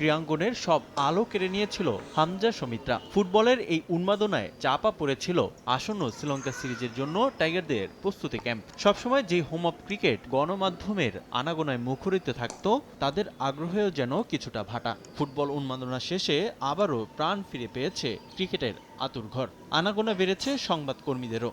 ক্রীড়াঙ্গনের সব আলো কেড়ে নিয়েছিল হামজা সমিত্রা। ফুটবলের এই উন্মাদনায় চাপা পড়েছিল আসন্ন শ্রীলঙ্কা সিরিজের জন্য টাইগারদের প্রস্তুতি ক্যাম্প। সবসময় যে হোম অফ ক্রিকেট গণমাধ্যমের আনাগোনায় মুখরিত থাকত, তাদের আগ্রহেও যেন কিছুটা ভাটা। ফুটবল উন্মাদনা শেষে আবারও প্রাণ ফিরে পেয়েছে ক্রিকেটের আতুরঘর আনাগোনা বেড়েছে সংবাদকর্মীদেরও।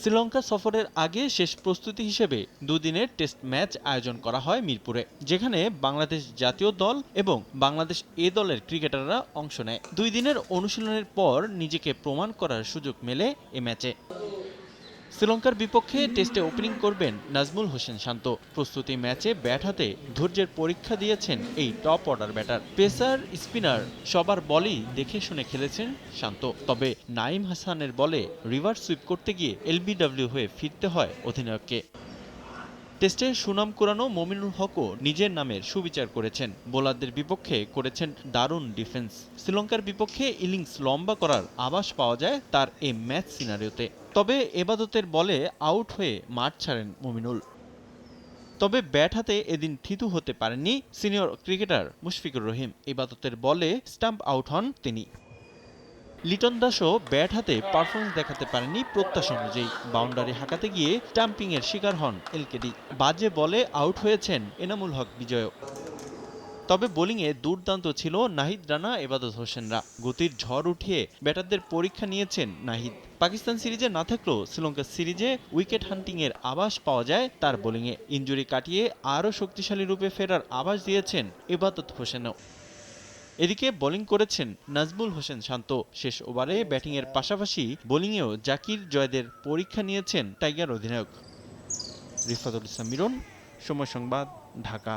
শ্রীলঙ্কা সফরের আগে শেষ প্রস্তুতি হিসেবে দুদিনের টেস্ট ম্যাচ আয়োজন করা হয় মিরপুরে, যেখানে বাংলাদেশ জাতীয় দল এবং বাংলাদেশ এ দলের ক্রিকেটাররা অংশ নেয়। দুই দিনের অনুশীলনের পর নিজেকে প্রমাণ করার সুযোগ মেলে এ ম্যাচে। শ্রীলঙ্কার বিপক্ষে টেস্টে ওপেনিং করবেন নাজমুল হোসেন শান্ত। প্রস্তুতি ম্যাচে ব্যাট হাতে ধৈর্যের পরীক্ষা দিয়েছেন এই top order batter. Pacer, spinner, সবার বলেই দেখে শুনে খেলেছেন শান্ত। তবে নাইম হাসানের বলে রিভার্স সুইপ করতে গিয়ে এলবিডব্লিউ হয়ে ফিরতে হয় অধিনায়ককে। টেস্টে সুনাম কুরানো মমিনুল হকও নিজের নামের সুবিচার করেছেন। বোলারদের বিপক্ষে করেছেন দারুণ ডিফেন্স। শ্রীলঙ্কার বিপক্ষে ইনিংস লম্বা করার আভাস পাওয়া যায় তার এই ম্যাচ সিনারিওতে। তবে এবাদতের বলে আউট হয়ে মাঠ ছাড়েন মমিনুল। তবে ব্যাট হাতে এদিন থিতু হতে পারেননি সিনিয়র ক্রিকেটার মুশফিকুর রহিম। ইবাদতের বলে স্টাম্প আউট হন তিনি। লিটন দাসও ব্যাট হাতে পারফরমেন্স দেখাতে পারেনি প্রত্যাশা অনুযায়ী। বাউন্ডারি হাঁকাতে গিয়ে স্টাম্পিং এর শিকার হন এলকেডি। বাজে বলে আউট হয়েছেন এনামুল হক বিজয় তবে বোলিংয়ে দুর্দান্ত ছিল নাহিদ রানা, এবাদত হোসেনরা। গতির ঝড় উঠিয়ে ব্যাটারদের পরীক্ষা নিয়েছেন নাহিদ। পাকিস্তান সিরিজে না থাকলেও শ্রীলঙ্কা সিরিজে উইকেট হান্টিং এর আভাস পাওয়া যায় তার বোলিংয়ে। ইঞ্জুরি কাটিয়ে আরও শক্তিশালী রূপে ফেরার আভাস দিয়েছেন এবাদত হোসেনও। এদিকে বোলিং করেছেন নাজমুল হোসেন শান্ত। শেষ ওভারে ব্যাটিংয়ের পাশাপাশি বোলিংয়েও জাকির জয়দের পরীক্ষা নিয়েছেন টাইগার অধিনায়ক। রিফাতুল ইসলাম মিরন, সময় সংবাদ, ঢাকা।